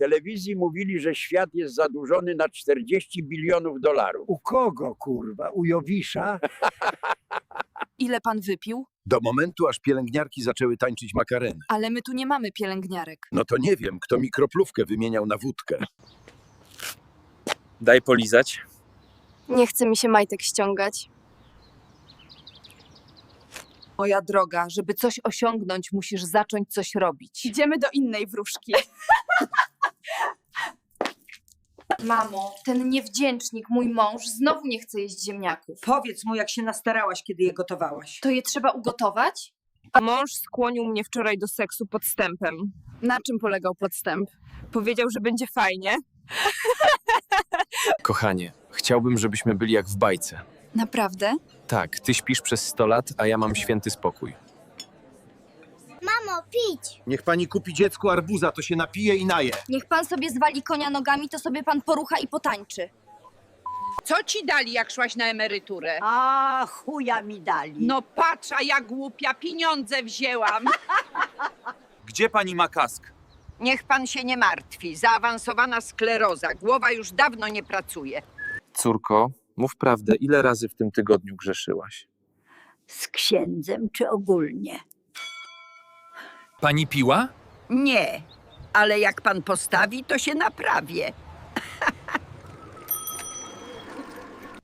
telewizji mówili, że świat jest zadłużony na 40 bilionów dolarów. U kogo, kurwa? U Jowisza? Ile pan wypił? Do momentu, aż pielęgniarki zaczęły tańczyć makareny. Ale my tu nie mamy pielęgniarek. No to nie wiem, kto mi kroplówkę wymieniał na wódkę. Daj polizać. Nie chce mi się majtek ściągać. Moja droga, żeby coś osiągnąć, musisz zacząć coś robić. Idziemy do innej wróżki. Mamo, ten niewdzięcznik, mój mąż, znowu nie chce jeść ziemniaków. Powiedz mu, jak się nastarałaś, kiedy je gotowałaś. To je trzeba ugotować? Mąż skłonił mnie wczoraj do seksu podstępem. Na czym polegał podstęp? Powiedział, że będzie fajnie. Kochanie, chciałbym, żebyśmy byli jak w bajce. Naprawdę? Tak, ty śpisz przez 100 lat, a ja mam święty spokój. Pić! Niech pani kupi dziecku arbuza, to się napije i naje. Niech pan sobie zwali konia nogami, to sobie pan porucha i potańczy. Co ci dali, jak szłaś na emeryturę? A, chuja mi dali. No patrz, a ja głupia, pieniądze wzięłam. Gdzie pani ma kask? Niech pan się nie martwi. Zaawansowana skleroza. Głowa już dawno nie pracuje. Córko, mów prawdę, ile razy w tym tygodniu grzeszyłaś? Z księdzem czy ogólnie? Pani piła? Nie, ale jak pan postawi, to się naprawię.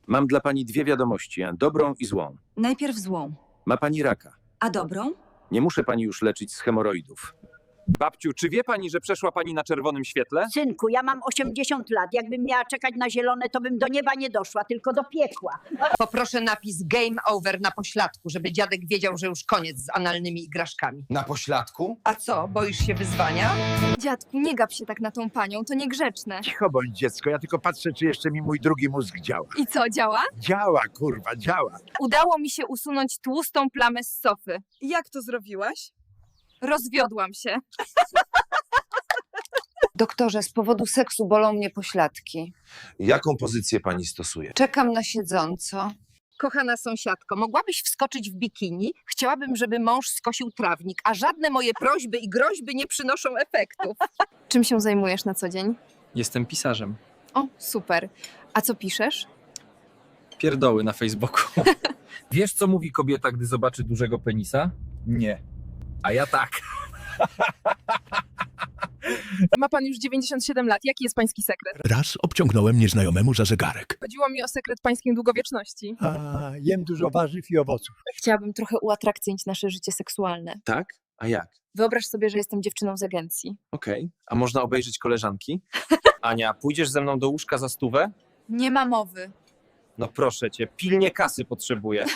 Mam dla pani dwie wiadomości, dobrą i złą. Najpierw złą. Ma pani raka. A dobrą? Nie muszę pani już leczyć z hemoroidów. Babciu, czy wie pani, że przeszła pani na czerwonym świetle? Synku, ja mam 80 lat. Jakbym miała czekać na zielone, to bym do nieba nie doszła, tylko do piekła. Poproszę napis game over na pośladku, żeby dziadek wiedział, że już koniec z analnymi igraszkami. Na pośladku? A co, boisz się wyzwania? Dziadku, nie gap się tak na tą panią, to niegrzeczne. Cicho bądź dziecko, ja tylko patrzę, czy jeszcze mi mój drugi mózg działa. I co, działa? Działa, kurwa, działa. Udało mi się usunąć tłustą plamę z sofy. Jak to zrobiłaś? Rozwiodłam się. Doktorze, z powodu seksu bolą mnie pośladki. Jaką pozycję pani stosuje? Czekam na siedząco. Kochana sąsiadko, mogłabyś wskoczyć w bikini? Chciałabym, żeby mąż skosił trawnik, a żadne moje prośby i groźby nie przynoszą efektów. Czym się zajmujesz na co dzień? Jestem pisarzem. O, super. A co piszesz? Pierdoły na Facebooku. Wiesz, co mówi kobieta, gdy zobaczy dużego penisa? Nie. A ja tak. Ma pan już 97 lat. Jaki jest pański sekret? Raz obciągnąłem nieznajomemu za zegarek. Chodziło mi o sekret pańskiej długowieczności. A, jem dużo warzyw i owoców. Chciałabym trochę uatrakcyjnić nasze życie seksualne. Tak? A jak? Wyobraź sobie, że jestem dziewczyną z agencji. Okej. A można obejrzeć koleżanki? Ania, pójdziesz ze mną do łóżka za stówę? Nie ma mowy. No proszę cię, pilnie kasy potrzebuję.